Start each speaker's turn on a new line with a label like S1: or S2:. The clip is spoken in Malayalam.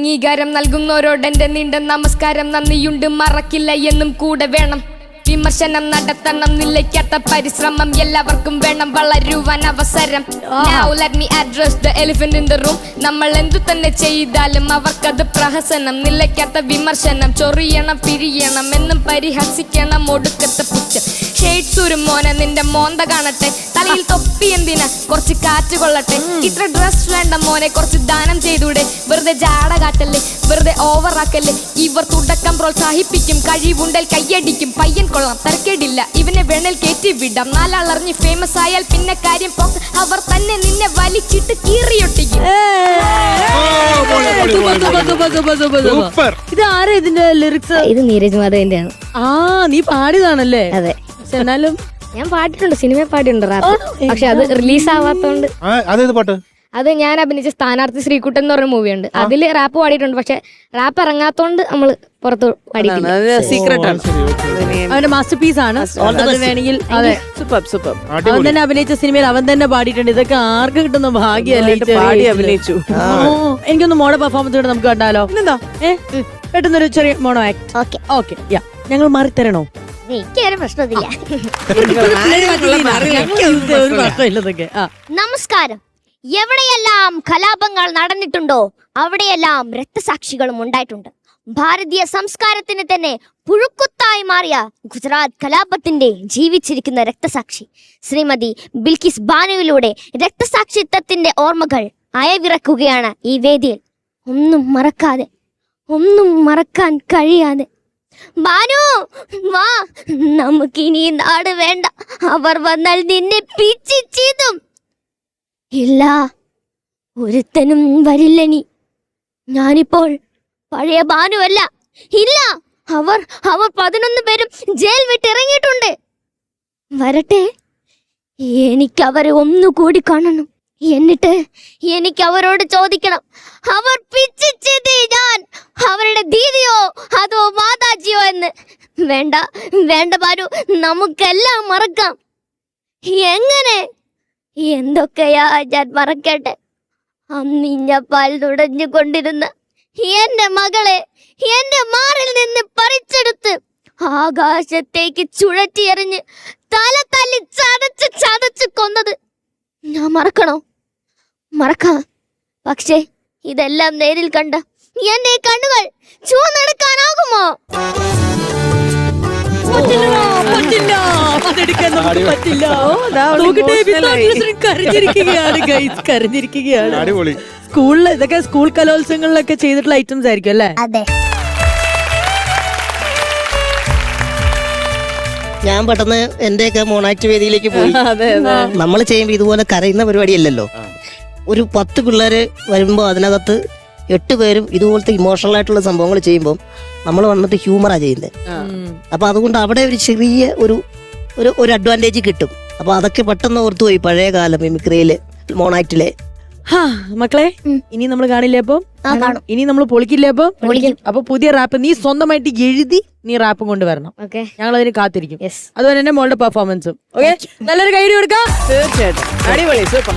S1: അംഗീകാരം നൽകുന്നവരോടെന്റെ നീണ്ട നമസ്കാരം നന്ദിയുണ്ട്. മറക്കില്ല എന്നും കൂടെ വേണം. വിമർശനം നടത്തണം നിലയ്ക്കാത്ത പരിശ്രമം എല്ലാവർക്കും വേണം വളരുവാൻ അവസരം. Now let me address the elephant in the room. നമ്മൾ എന്തു തന്നെ ചെയ്താലും അവർക്കത് പ്രഹസനം നിലയ്ക്കാത്ത വിമർശനം ചൊറിയണം പിരിയണം എന്നും പരിഹസിക്കണം ഒടുക്കത്തെ പുച്ഛം. ഷെയ്ഡ്സ് ഒരു മോനെ നിന്റെ മോന്ത കാണട്ടെ. തലയിൽ തൊപ്പി എന്തിനാ? കുറച്ച് കാറ്റ് കൊള്ളട്ടെ. ഇത്ര ഡ്രസ് വേണ്ട മോനെ കുറച്ച് ദാനം ചെയ്തൂടെ. വെറുതെ ജാട കാട്ടല്ലേ വെറുതെ ഓവർ ആക്കല്ലേ. ഇവർ തുടക്കം പ്രോത്സാഹിപ്പിക്കും കഴിവുണ്ടൽ കയ്യടിക്കും പയ്യൻ കൊള്ളാം. തരക്കേടില്ല ഇവനെ വേണൽ കയറ്റി വിടാം. നാലാളറിഞ്ഞ് ഫേമസ് ആയാൽ പിന്നെ കാര്യം പോക്ക്. അവർ തന്നെ നിന്നെ വലിച്ചിട്ട് കീറിയൊട്ടിക്കും.
S2: സൂപ്പർ.
S3: ഇത് ആരാ ഇതിന്റെ ലിറിക്സ്
S1: ഇത് നീരജ് മാധവന്റെ ആണ്
S3: ആ നീ പാടിയതാണല്ലേ?
S1: അതെ.
S3: എന്നാലും
S1: ഞാൻ പാടിയിട്ടുണ്ട് സിനിമ പാടിയിട്ടുണ്ട് റാപ്പ്. പക്ഷെ അത് റിലീസ് ആവാത്തോണ്ട്
S2: അതേത് പാട്ട്?
S1: അത് ഞാൻ അഭിനയിച്ച സ്ഥാനാർത്ഥി ശ്രീകുട്ടൻ എന്ന് പറഞ്ഞ മൂവിയുണ്ട്. അതിൽ റാപ്പ് പാടിയിട്ടുണ്ട്. പക്ഷെ റാപ്പ് ഇറങ്ങാത്തോണ്ട് നമ്മൾ പുറത്ത് പാടിയിട്ടില്ല.
S4: സീക്രട്ട് ആണ്.
S3: അവന്റെ മാസ്റ്റർ പീസ് ആണ് അത് വേണമെങ്കിൽ അതെ.
S4: സൂപ്പർ സൂപ്പർ
S3: അവൻ തന്നെ അഭിനയിച്ച സിനിമയിൽ അവൻ തന്നെ പാടിയിട്ടുണ്ട്. ഇതൊക്കെ ആർക്ക് കിട്ടുന്ന ഭാഗ്യമല്ലേ
S4: പാടി അഭിനയിച്ചു.
S3: ഓ, എനിക്കൊന്ന് മോഡ പെർഫോമൻസ് കൂടെ നമുക്ക് കണ്ടാലോ?
S4: എന്താ
S3: ഏ? പെട്ടെന്നൊരു ചെറിയ mono act
S5: okay.
S3: Okay yeah. ഞങ്ങൾ മാറിത്തരണോ?
S5: പ്രശ്നമില്ല. നമസ്കാരം. എവിടെയെല്ലാം കലാപങ്ങൾ നടന്നിട്ടുണ്ടോ അവിടെയെല്ലാം രക്തസാക്ഷികളും ഉണ്ടായിട്ടുണ്ട്. ഭാരതീയ സംസ്കാരത്തിന് തന്നെ പുഴുക്കുത്തായി മാറിയ ഗുജറാത്ത് കലാപത്തിന്റെ ജീവിച്ചിരിക്കുന്ന രക്തസാക്ഷി. ശ്രീമതി ബിൽക്കിസ് ബാനുവിലൂടെ രക്തസാക്ഷിത്വത്തിന്റെ ഓർമ്മകൾ അയവിറക്കുകയാണ് ഈ വേദിയിൽ. ഒന്നും മറക്കാതെ ഒന്നും മറക്കാൻ കഴിയാതെ. ബാനു വാ നമുക്കിനി നാട് വേണ്ട. അവർ വന്നാൽ നിന്നെ പിച്ചി ഇല്ല ഒരുത്തനും വരില്ലനി. ഞാനിപ്പോൾ പഴയ ഭാനുവല്ല ഇല്ല അവർ അവർ പതിനൊന്ന് പേരും ജയിൽ വിട്ടിറങ്ങിയിട്ടുണ്ട്. വരട്ടെ എനിക്ക് അവരെ ഒന്നുകൂടി കാണണം. എന്നിട്ട് എനിക്ക് അവരോട് ചോദിക്കണം. അവർ ഞാൻ. അവരുടെ ദീദിയോ അതോ മാതാജിയോ എന്ന്. വേണ്ട വേണ്ട ബാരു നമുക്കെല്ലാം മറക്കാം. എങ്ങനെ എന്തൊക്കെയാ ഞാൻ മറക്കട്ടെ? അന്നിഞ്ഞ പാൽ തുടഞ്ഞു കൊണ്ടിരുന്ന എന്റെ മകളെ എന്റെ മാറിൽ നിന്ന് പറിച്ചെടുത്ത് ആകാശത്തേക്ക് ചുഴറ്റിയെറിഞ്ഞ് തല തല്ലി ചതച്ച് ചതച്ച് കൊന്നത്. ഞാൻ മറക്കണോ? മറക്കാം. പക്ഷേ ഇതെല്ലാം നേരിൽ കണ്ട എന്റെ കണ്ണുകൾ കണ്ണുകൾ ചുവന്നെടുക്കാനാകുമോ?
S3: പറ്റില്ല. നോക്കട്ടെ, കരഞ്ഞിരിക്കുകയാണ് കരഞ്ഞിരിക്കുകയാണ്.
S2: അടിപൊളി.
S3: സ്കൂളിൽ ഇതൊക്കെ സ്കൂൾ കലോത്സവങ്ങളിലൊക്കെ ചെയ്തിട്ടുള്ള ഐറ്റംസ് ആയിരിക്കും അല്ലേ?
S5: അതെ.
S6: ഞാൻ പെട്ടെന്ന് എന്റെയൊക്കെ മോണാക്ട് വേദിയിലേക്ക് പോയി. നമ്മൾ ചെയ്യുമ്പോൾ ഇതുപോലെ കരയുന്ന പരിപാടിയല്ലല്ലോ. ഒരു പത്ത് പിള്ളേര് വരുമ്പോൾ അതിനകത്ത് എട്ട് പേരും ഇതുപോലത്തെ ഇമോഷണൽ ആയിട്ടുള്ള സംഭവങ്ങൾ ചെയ്യുമ്പോൾ നമ്മൾ വന്നിട്ട് ഹ്യൂമറാണ് ചെയ്യുന്നത് അപ്പൊ അതുകൊണ്ട് അവിടെ ഒരു ചെറിയ ഒരു ഒരു ഒരു അഡ്വാന്റേജ് കിട്ടും. അപ്പൊ അതൊക്കെ പെട്ടെന്ന് ഓർത്തു പോയി പഴയ കാലം മിമിക്രിയിൽ മോണാക്റ്റിലെ
S3: ഹാ, മക്കളെ ഇനി നമ്മൾ കാണില്ലേ അപ്പൊ?
S5: ആ, കാണും.
S3: ഇനി നമ്മൾ പൊളിക്കില്ലേ അപ്പൊ?
S5: പൊളിക്കും.
S3: അപ്പൊ പുതിയ റാപ്പ് നീ സ്വന്തമായിട്ട് എഴുതി നീ റാപ്പ് കൊണ്ടുവരണം
S1: ഓക്കെ.
S3: ഞങ്ങൾ അതിന് കാത്തിരിക്കും.
S1: യെസ്
S3: അതുപോലെ തന്നെ മോളുടെ പെർഫോമൻസും ഓക്കെ നല്ലൊരു കൈ കൊടുക്കാം.
S4: തീർച്ചയായിട്ടും. അടിപൊളി സൂപ്പർ